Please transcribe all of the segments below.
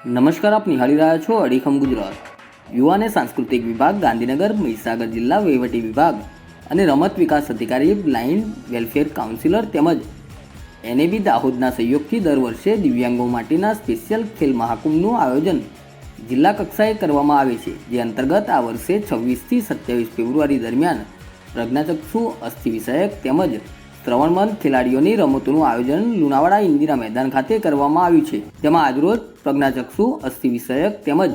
નમસ્કાર, આપ નિહાળી રહ્યા છો અડીખમ ગુજરાત. યુવા અને સાંસ્કૃતિક વિભાગ, ગાંધીનગર, મહીસાગર જિલ્લા વહીવટી વિભાગ અને રમત વિકાસ અધિકારી, બ્લાઇન્ડ વેલફેર કાઉન્સિલર તેમજ એનએબી દાહોદના સહયોગથી દર વર્ષે દિવ્યાંગો માટેના સ્પેશિયલ ખેલ મહાકુંભનું આયોજન જિલ્લા કક્ષાએ કરવામાં આવે છે, જે અંતર્ગત આ વર્ષે છવ્વીસથી સત્યાવીસ ફેબ્રુઆરી દરમિયાન પ્રજ્ઞાચક્ષુ અસ્થિ વિષયક તેમજ શ્રવણમંદ ખેલાડીઓની રમતોનું આયોજન લુણાવાડા ઇન્દિરા મેદાન ખાતે કરવામાં આવ્યું છે. જેમાં આજરોજ પ્રજ્ઞાચક્ષુ અસ્થિ વિષયક તેમજ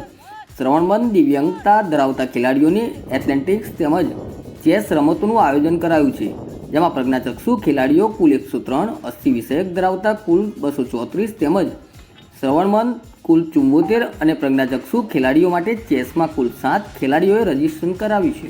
શ્રવણબંધ દિવ્યાંગતા ધરાવતા ખેલાડીઓની એથ્લેટિક્સ તેમજ ચેસ રમતોનું આયોજન કરાયું છે. જેમાં પ્રજ્ઞાચક્ષુ ખેલાડીઓ કુલ એકસો ત્રણ અસ્થિ વિષયક ધરાવતા કુલ બસો ચોત્રીસ તેમજ શ્રવણબંધ કુલ ચુંબોતેર અને પ્રજ્ઞાચક્ષુ ખેલાડીઓ માટે ચેસમાં કુલ સાત ખેલાડીઓએ રજીસ્ટ્રેશન કરાવ્યું છે.